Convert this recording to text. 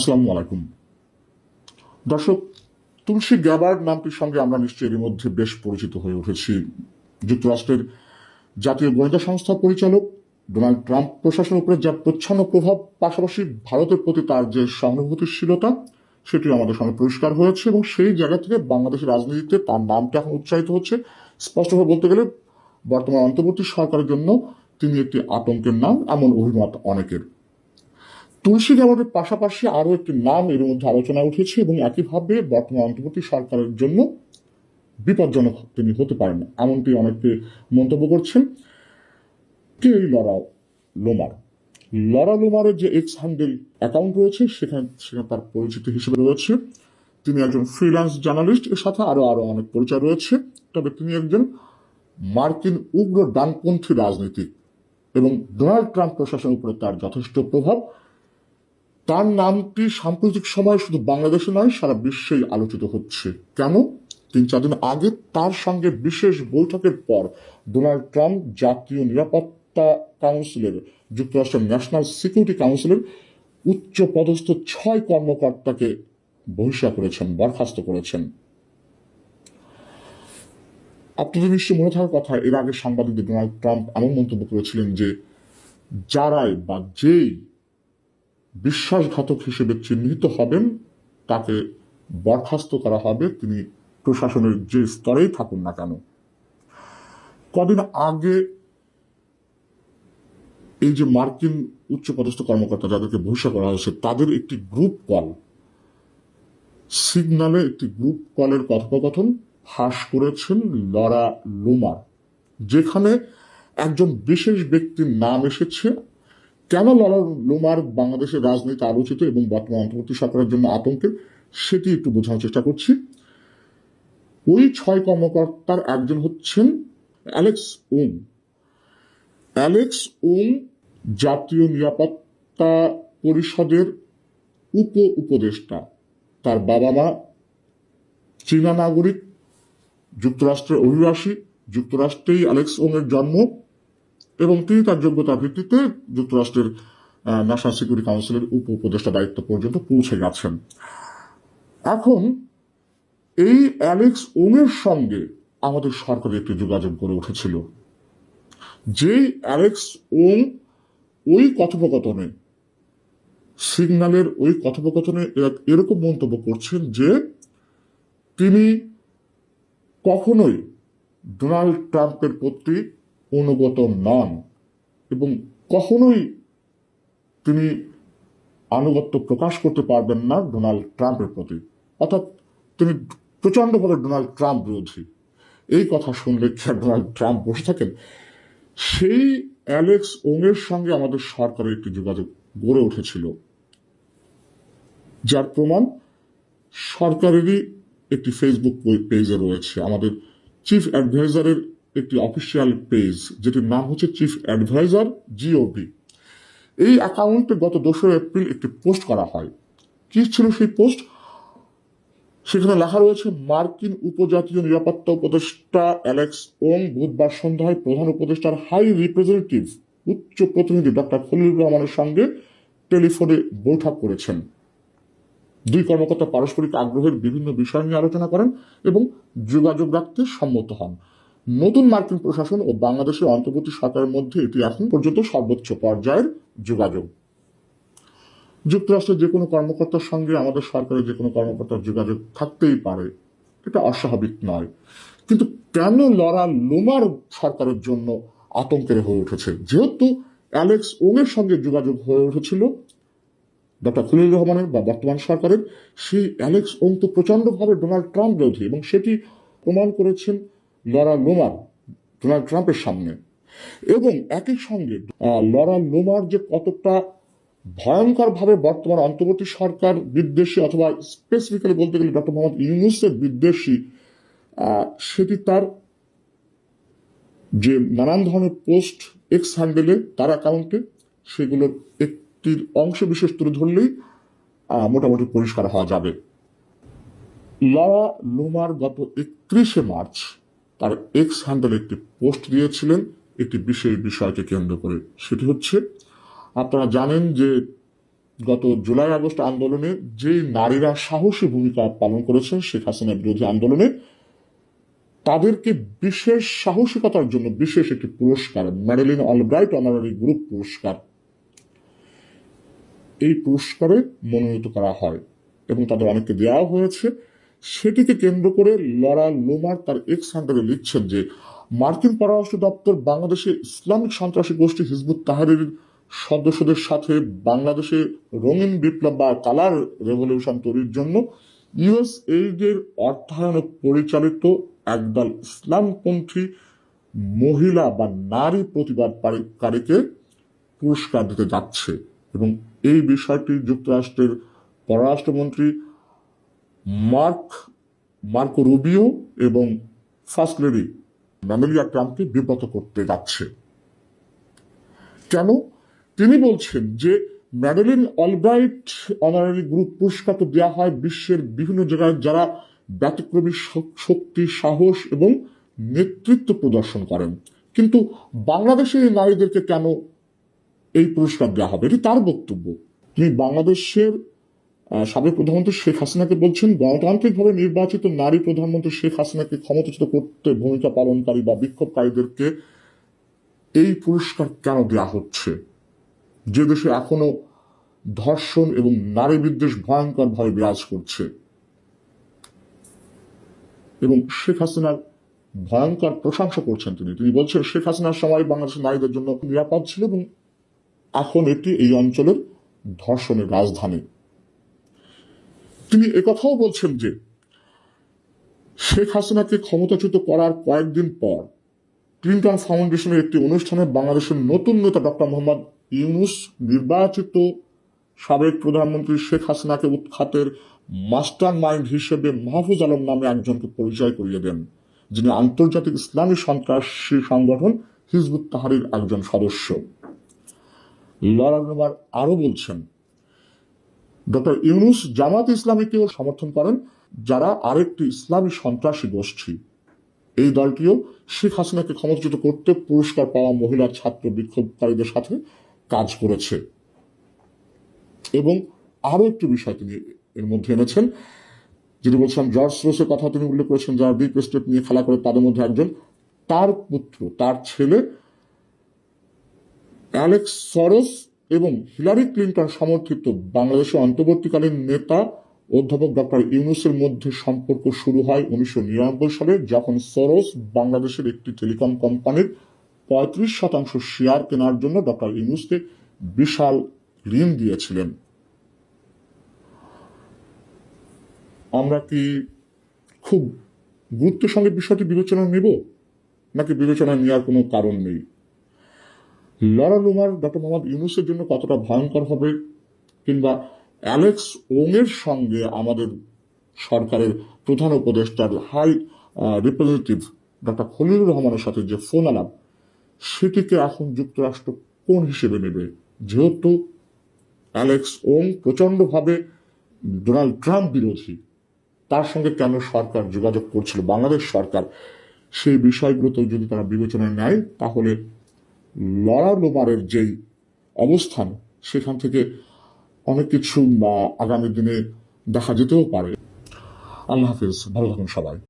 আসসালামু আলাইকুম। দর্শক, তুলসী গ্যাবার্ড নামটির সঙ্গে আমরা নিশ্চয়ই এর মধ্যে বেশ পরিচিত হয়ে উঠেছি। যুক্তরাষ্ট্রের জাতীয় গোয়েন্দা সংস্থা পরিচালক ডোনাল্ড ট্রাম্প প্রশাসনের উপরে যার প্রচ্ছন্ন প্রভাব, পাশাপাশি ভারতের প্রতি তার যে সহানুভূতিশীলতা সেটি আমাদের সামনে পরিষ্কার হয়েছে এবং সেই জায়গা থেকে বাংলাদেশের রাজনীতিতে তার নামটা এখন উৎসাহিত হচ্ছে। স্পষ্টভাবে বলতে গেলে, বর্তমান অন্তর্বর্তী সরকারের জন্য তিনি একটি আতঙ্কের নাম, এমন অভিমত অনেকের। তুলসী গ্যাবার্ডের পাশাপাশি আরও একটি নাম এর মধ্যে আলোচনায় উঠেছে এবং একইভাবে বর্তমান অন্তর্বর্তী সরকারের জন্য বিপজ্জনক তিনি হতে পারেন এমনটি অনেকে মন্তব্য করছেন। কে এই লরা লোমার? লরা লোমারের যে এক্স হ্যান্ডেল অ্যাকাউন্ট রয়েছে, সেখানে সেখানে তার পরিচিতি হিসেবে রয়েছে। তিনি একজন ফ্রিল্যান্স জার্নালিস্ট এর সাথে আরও আরও অনেক পরিচয় রয়েছে। তবে তিনি একজন মার্কিন উগ্র ডানপন্থী রাজনীতিক এবং ডোনাল্ড ট্রাম্প প্রশাসনের উপরে তার যথেষ্ট প্রভাব। তার নামটি সাম্প্রতিক সময় শুধু বাংলাদেশে নয়, সারা বিশ্বেই আলোচিত হচ্ছে। কেন? তিন চার দিন আগে তার সঙ্গে বিশেষ বৈঠকের পর ডোনাল্ড ট্রাম্প জাতীয় নিরাপত্তা কাউন্সিলের, যুক্তরাষ্ট্রের ন্যাশনাল সিকিউরিটি কাউন্সিলের উচ্চ পদস্থ ছয় কর্মকর্তাকে বহিষ্কার করেছেন, বরখাস্ত করেছেন। আপনাদের নিশ্চয় মনে থাকার কথা, এর আগে সাংবাদিকদের ডোনাল্ড ট্রাম্প এমন মন্তব্য করেছিলেন যে, যারাই বা যেই বিশ্বাসঘাতক হিসেবে চিহ্নিত হবেন, তাকে বরখাস্ত করা হবে তিনি প্রশাসনের যে স্তরেই থাকুন না কেন। কদিন আগে এই যে মার্কিন উচ্চপদস্থ কর্মকর্তা যাদেরকে বহিষ্কার করা হয়েছে, তাদের একটি গ্রুপ কল, সিগনালে একটি গ্রুপ কলের কথোপকথন ফাঁস করেছেন লরা লুমার, যেখানে একজন বিশেষ ব্যক্তির নাম এসেছে কেন লরা লুমার বাংলাদেশের রাজনীতি আলোচিত এবং বর্তমান অন্তর্বর্তী সরকারের জন্য আতঙ্কের, সেটি একটু বোঝানোর চেষ্টা করছি। ওই ছয় কর্মকর্তার একজন হচ্ছেন অ্যালেক্স ওম। অ্যালেক্স ওম জাতীয় নিরাপত্তা পরিষদের উপ উপদেষ্টা তার বাবা মা চীনা নাগরিক, যুক্তরাষ্ট্রের অভিবাসী। যুক্তরাষ্ট্রেই অ্যালেক্স ওং এর জন্ম। এবং তিনি তার যোগ্যতার ভিত্তিতে যুক্তরাষ্ট্রের ন্যাশনাল সিকিউরিটি কাউন্সিলের উপ উপদেষ্টা দায়িত্ব পর্যন্ত পৌঁছে গেছেন। এখন এই অ্যালেক্স ওং এর সঙ্গে আমাদের সরকারের একটি যোগাযোগ গড়ে উঠেছিল। যে অ্যালেক্স ওং ওই কথোপকথনে, সিগন্যালের ওই কথোপকথনে এরা- এরকম মন্তব্য করছেন যে তিনি কখনোই ডোনাল্ড ট্রাম্পের প্রতি অনুগত নন এবং কখনোই তিনি আনুগত্য প্রকাশ করতে পারবেন না ডোনাল্ড ট্রাম্পের প্রতি। অর্থাৎ তিনি প্রচণ্ডভাবে ডোনাল্ড ট্রাম্প বিরোধী। এই কথা শুনলে কি ডোনাল্ড ট্রাম্প বসে থাকেন? সেই অ্যালেক্স ওংয়ের সঙ্গে আমাদের সরকারের একটি যোগাযোগ গড়ে উঠেছিল, যার প্রমাণ সরকারেরই একটি ফেসবুক পেজে রয়েছে। আমাদের চিফ অ্যাডভাইজারের একটি অফিসিয়াল পেজ যেটির নাম হচ্ছে চিফ অ্যাডভাইজার জিওবি এই অ্যাকাউন্টে গত দোসরা এপ্রিল একটি পোস্ট করা হয়। কি ছিল সেই পোস্ট সেখানে লেখা রয়েছে, মার্কিন উপজাতীয় নিরাপত্তা উপদেষ্টা অ্যালেক্স ওং বুধবার সন্ধ্যায় প্রধান উপদেষ্টার হাই রিপ্রেজেন্টেটিভ উচ্চ প্রতিনিধি ডক্টর খলিলুর রহমানের সঙ্গে টেলিফোনে বৈঠক করেছেন। দুই কর্মকর্তা পারস্পরিক আগ্রহের বিভিন্ন বিষয় নিয়ে আলোচনা করেন এবং যোগাযোগ রাখতে সম্মত হন। নতুন মার্কিন প্রশাসন ও বাংলাদেশের অন্তর্বর্তী সরকারের মধ্যে এটি এখন পর্যন্ত সর্বোচ্চ পর্যায়ের যোগাযোগ। যুক্তরাষ্ট্রের যে কোনো কর্মকর্তার সঙ্গে আমাদের সরকারের যে কোনো কর্মকর্তার যোগাযোগ থাকতেই পারে, এটা অস্বাভাবিক নয়। কিন্তু কেন লরা লোমার সরকারের জন্য আতঙ্কের হয়ে উঠেছে? যেহেতু অ্যালেক্স ওংয়ের সঙ্গে যোগাযোগ হয়ে উঠেছিল, ডক্টর খলিল রহমানের বা বর্তমান সরকারের, সেই অ্যালেক্স ওং তো প্রচণ্ডভাবে ডোনাল্ড ট্রাম্প বিরোধী এবং সেটি প্রমাণ করেছেন লরা লোমার ডোনাল্ড ট্রাম্পের সামনে। এবং একই সঙ্গে লরা লোমার যে কতটা ভয়ঙ্করভাবে বর্তমান অন্তর্বর্তী সরকার বিদ্বেষী অথবা স্পেসিফিক্যালি বলতে গেলে ডক্টর মোহাম্মদ ইউনুসের বিদ্বেষী সেটি তার যে নানান ধরনের পোস্ট এক্স হ্যান্ডেলে তার অ্যাকাউন্টে সেগুলোর একটির অংশ বিশেষ তুলে ধরলেই মোটামুটি পরিষ্কার হওয়া যাবে। লরা লুমার গত একত্রিশে মার্চ তার এক্স হ্যান্ডেলে একটি পোস্ট দিয়েছিলেন, একটি বিশেষ বিষয়কে কেন্দ্র করে। সেটি হচ্ছে, আপনারা জানেন যে গত জুলাই আগস্ট আন্দোলনে যে নারীরা সাহসী ভূমিকা পালন করেছেন শেখ হাসিনা বিরোধী আন্দোলনে, তাদেরকে বিশেষ সাহসিকতার জন্য বিশেষ একটি পুরস্কার ম্যাডেলিন অলব্রাইট অনারারি গ্রুপ পুরস্কার। এই পুরস্কারে মনোনীত করা হয় এবং তাদের অনেককে দেওয়া হয়েছে। সেটিকে কেন্দ্র করে লরা লোমার তার এক্স হ্যান্ডেলে লিখছেন যে, মার্কিন পররাষ্ট্র দপ্তর বাংলাদেশে ইসলামিক সন্ত্রাসী গোষ্ঠী হিজবুত তাহারির সদস্যদের সাথে বাংলাদেশে রঙিন বিপ্লব বা কালার রেভলিউশন তৈরির জন্য ইউএস এইডের অর্থায়নে পরিচালিত একদল ইসলামপন্থী মহিলা বা নারী প্রতিবাদকারীকে পুরস্কার দিতে যাচ্ছে। এবং এই বিষয়টি যুক্তরাষ্ট্রের পররাষ্ট্রমন্ত্রী মার্ক, মার্কো রুবিও এবং ফার্স্ট লেডি ম্যামেলিয়া ট্রাম্পকে বিব্রত করতে যাচ্ছে। কেন? তিনি বলছেন যে, ম্যাডেলিন অলব্রাইট অনারারি গ্রুপ পুরস্কার তো দেওয়া হয় বিশ্বের বিভিন্ন জায়গায় যারা ব্যতিক্রমী শক্তি, সাহস এবং নেতৃত্ব প্রদর্শন করেন। কিন্তু বাংলাদেশে এই নারীদেরকে কেন এই পুরস্কার দেওয়া হবে? এটি তার বক্তব্য। তিনি বাংলাদেশের সাবেক প্রধানমন্ত্রী শেখ হাসিনাকে বলছেন, গণতান্ত্রিকভাবে নির্বাচিত নারী প্রধানমন্ত্রী শেখ হাসিনাকে ক্ষমতাচ্যুত করতে ভূমিকা পালনকারী বা বিক্ষোভকারীদেরকে এই পুরস্কার কেন দেওয়া হচ্ছে? যে দেশে এখনও ধর্ষণ এবং নারী বিদ্বেষ ভয়ঙ্করভাবে বিরাজ করছে। এবং শেখ হাসিনার ভয়ঙ্কর প্রশংসা করছেন তিনি। তিনি বলছেন, শেখ হাসিনার সময় বাংলাদেশের নারীদের জন্য নিরাপদ ছিল এবং এখন এটি এই অঞ্চলের ধর্ষণের রাজধানী। তিনি একথাও বলছেন যে, শেখ হাসিনাকে ক্ষমতাচ্যুত করার কয়েকদিন পর ক্লিন্টন ফাউন্ডেশনের একটি অনুষ্ঠানে বাংলাদেশের নতুন নেতা ডক্টর মোহাম্মদ ইউনুস নির্বাচিত সাবেক প্রধানমন্ত্রী শেখ হাসিনাকে উৎখাতের মাস্টার মাইন্ড হিসেবে মাহফুজ আলম নামে একজনকে পরিচয় করিয়ে দেন, যিনি আন্তর্জাতিক ইসলামী সন্ত্রাসী সংগঠন হিজবুত তাহারির একজন সদস্য। নোমার আরও বলছেন ডক্টর ইউনুস জামাত ইসলামীকেও সমর্থন করেন, যারা আরেকটি ইসলামী সন্ত্রাসী গোষ্ঠী। এই দলটিও শেখ হাসিনাকে ক্ষমতাচ্যুত করতে পুরস্কার পাওয়া মহিলা ছাত্র বিক্ষোভকারীদের সাথে কাজ করেছে। এবং আরও একটি বিষয় তিনি এর মধ্যে এনেছেন, যিনি বলছিলাম জর্জ রোসের কথা তিনি উল্লেখ করেছেন, যারা ডিপ স্টেট নিয়ে খেলা করে তাদের মধ্যে একজন, তার পুত্র, তার ছেলে অ্যালেক্স সরস এবং হিলারি ক্লিন্টন সমর্থিত বাংলাদেশের অন্তর্বর্তীকালীন নেতা অধ্যাপক ডক্টর ইউনুসের মধ্যে সম্পর্ক শুরু হয় উনিশশো নিরানব্বই সালে, যখন সরোস বাংলাদেশের একটি টেলিকম কোম্পানির পঁয়ত্রিশ শতাংশ শেয়ার কেনার জন্য ডক্টর ইউনুসকে বিশাল ঋণ দিয়েছিলেন। আমরা কি খুব গুরুত্বের সঙ্গে বিষয়টি বিবেচনা নেব? নাকি বিবেচনা নেওয়ার কোনো কারণ নেই? লরা লুমার ডক্টর মোহাম্মদ ইউনুসের জন্য কতটা ভয়ঙ্কর হবে, কিংবা অ্যালেক্স ওংয়ের সঙ্গে আমাদের সরকারের প্রধান উপদেষ্টার হাই রিপ্রেজেন্টেটিভ ডক্টর খলিলুর রহমানের সাথে যে ফোন আলাপ, সেটিকে এখন যুক্তরাষ্ট্র কোন হিসেবে নেবে? যেহেতু অ্যালেক্স ওং প্রচণ্ডভাবে ডোনাল্ড ট্রাম্প বিরোধী, তার সঙ্গে কেন সরকার যোগাযোগ করছিল, বাংলাদেশ সরকার, সেই বিষয়গুলোতে যদি তারা বিবেচনায় নেয়, তাহলে লড়া লোমারের যেই অবস্থান, সেখান থেকে অনেক কিছু আগামী দিনে দেখা যেতেও পারে। আল্লাহ হাফিজ, ভালো থাকুন সবাই।